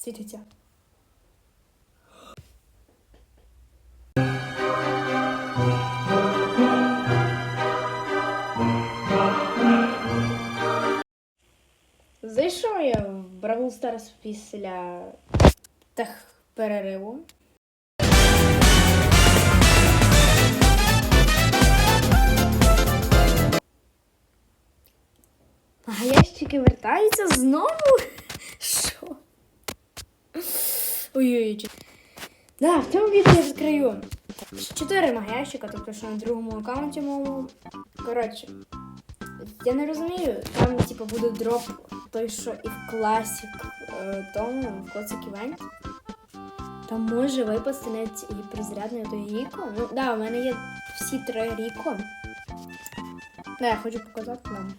світиться. Зайшов я в Бравл Старс після перериву. А ящики вертаються знову? Що? Ой-ой-ой. Да, в цьому відео я відкрию чотири магазинчика, тобто що на другому аккаунті моєму. Коротше, я не розумію, там типу буде дроп той, що і в класік е, тому, в класик івенті. Там може випасти навіть і призрядний той Ріко. Ну, да, у мене є всі три Ріко. Да, я хочу показати вам.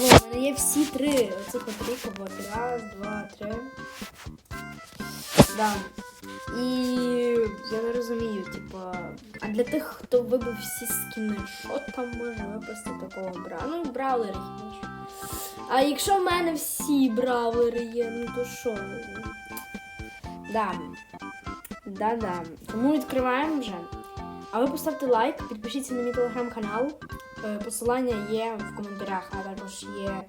О, у мене є всі три оцих от Ріко. Вот, раз, два, три. Да. І я не розумію, типа, а для тих, хто вибив всі скіни, що там може випасти такого бра? Ну, бравлери є. А якщо в мене всі бравлери є, ну то що? Да. Да-да. Тому відкриваємо вже. А ви поставте лайк, підпишіться на мій телеграм-канал. Е, Посилання є в коментарях, а також є.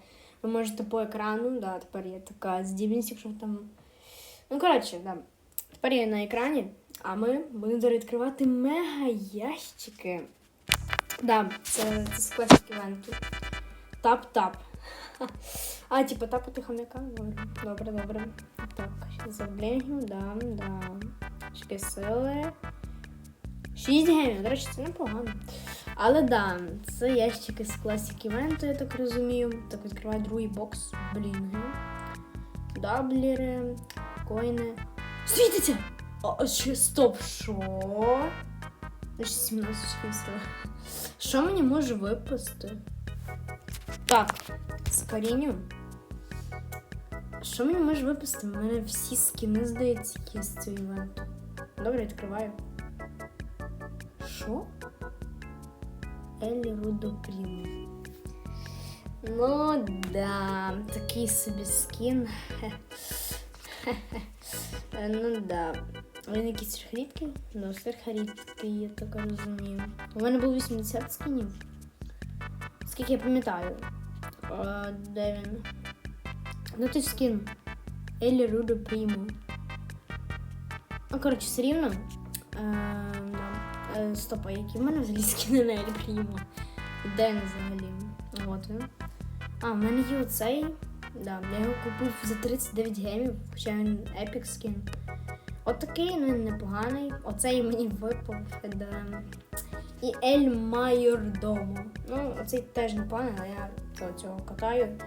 Ви можете по екрану, да, тепер є така здібність, якщо там. Ну, коротше, да. Тепер я на екрані, а ми будемо відкривати мега ящики. Да, це, це з класик івенту. Тап-тап. А, типу тапати хомяка? Добре, добре. Так, ще заблінгів, да, да. Шки сили. 6 гемів, до речі, це непогано. Але да, це ящики з класик івенту, я так розумію. Так, відкриваю другий бокс. Блінги. Даблери, коїни. Світиться! А, ще стоп, що? Я ще 17 світила. Що мені може випасти? Так, з корінню. Що мені може випасти? У мене всі скіни, здається, які з цього івенту. Добре, відкриваю. Що? Елі Рудо Прімо. Ну да, такий собі скін. Е, Ну да. Він якийсь рідкий? Ну, сверх рідкий, я так розумію. У мене було 80 скінів. Скільки я пам'ятаю. А, де він? Ну той скін. Елі Рудо Прімо. Ну, коротше, все рівно. Е. Е, стоп, а які в мене взагалі скіни на Елі Прімо? Де він взагалі? От він. А, в мене є оцей. Да, я його купив за 39 гемів, хоча він епік скін. От такий ну, він непоганий. Оцей мені випав. Да. І Ель Майордомо. Ну, оцей теж непоганий, але я цього, катаю.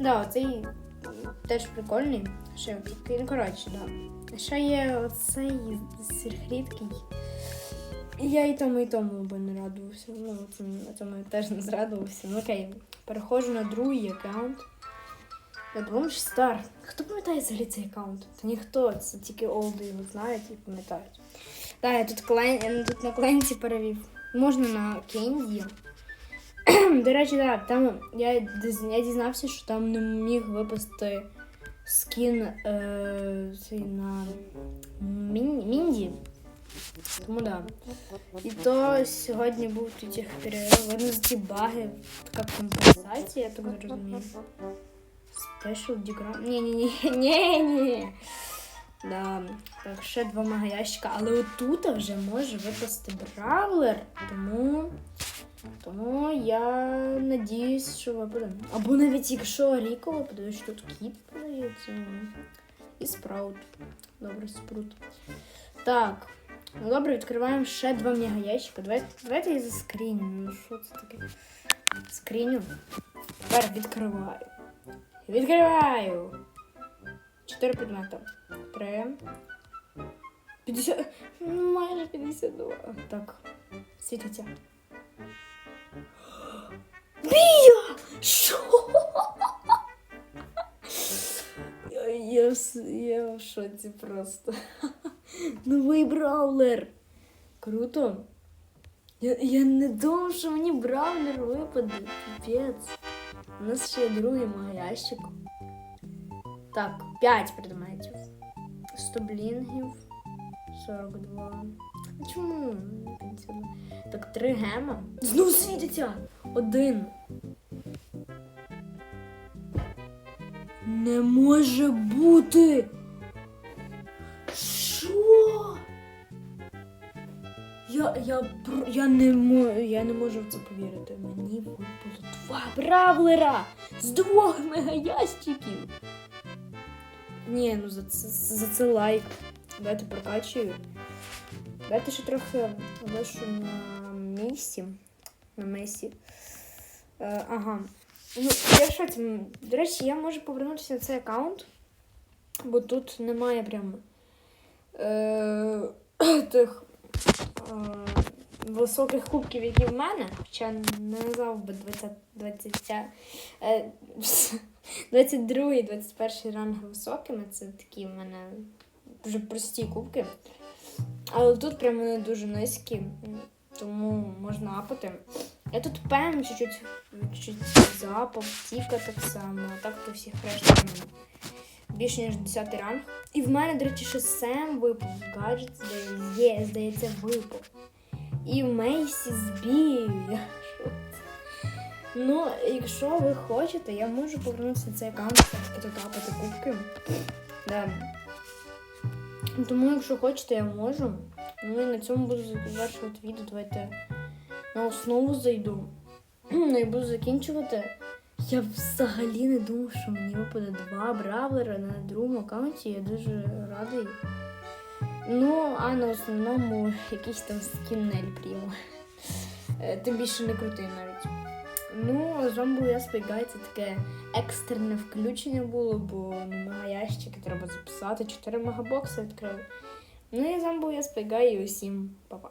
Да, оцей теж прикольний. Ще ну коротше, да. Ще є оцей сирхрідкий. Я і тому, і тому би не радувався. Ну, цьому я теж не зрадувався. Ну окей, переходжу на другий аккаунт. Бомж Стар. Хто пам'ятає взагалі цей аккаунт? Та ніхто, це тільки олди його знають і пам'ятають. Так, я тут, клен... тут на кленці перевів. Можна на Кенді. До речі, так, там я, я дізнався, що там не міг випасти скін е, цей на Мін... Мінді. Тому да. І то сьогодні був тут їх перерив. Видно, за ці баги така компенсація, я так зрозумів. Special Digram. Ні-ні-ні. Ні-ні. Да. Так, ще два магаящика. Але отут вже може випасти бравлер. Тому. Тому я надіюсь, що випаде. Або навіть якщо Ріко випаде, що тут кіт подається. І спраут. Добре, спрут. Так. Ну добре, відкриваємо ще два мегаящика. Давайте, давайте я заскріню. Ну що це таке? Скріню. Тепер відкриваю. Відкриваю. Чотири предмети. Три. 50. Ну, майже 52. Так. Світиться. Бія! Що? Я, я, в с- я в шоці просто. Новий браулер. Круто. Я, я не думав, що мені браулер випаде. Піпець. У нас ще є другий магаящик. Так, 5 предметів. 100 блінгів. 42. А Чому? Так, 3 гема. Знову світиться! Один. Не може бути. Я, я, я, не, мо- я не можу в це повірити. Мені випало два бравлера з двох мегаящиків. Ні, ну за це, за це лайк. Давайте прокачую. Давайте ще трохи лишу на місці. На месі. Е, ага. Ну, я в До речі, я можу повернутися на цей аккаунт, бо тут немає прям е, тих високих кубків, які в мене. Хоча не назвав би 20, 20, е, 22 і 21 ранги високими. Це такі в мене дуже прості кубки. Але тут прям вони дуже низькі, тому можна апати. Я тут пем чуть-чуть, чуть запав, тіка так само, а так то всіх решта в мене більше ніж 10 ранг. І в мене, до речі, ще Сем випав. Гаджет, здається, є, здається, випав. І Мейсі збію. Я. Ну, якщо ви хочете, я можу повернутися на цей аккаунт, тут апати кубки. Да. Тому, якщо хочете, я можу. Ну і на цьому буду завершувати відео. Давайте на основу зайду. Ну і буду закінчувати. Я взагалі не думав, що мені випаде два бравлера на другому аккаунті. Я дуже радий. Ну, а на основному якийсь там скін Нель Прімо. Е, Тим більше не крутий навіть. Ну, а з вами був я Спайгай, це таке екстрене включення було, бо ну, мегаящики треба записати. 4 мегабокси відкрив. Ну і з вами був я Спайгай і усім па-па.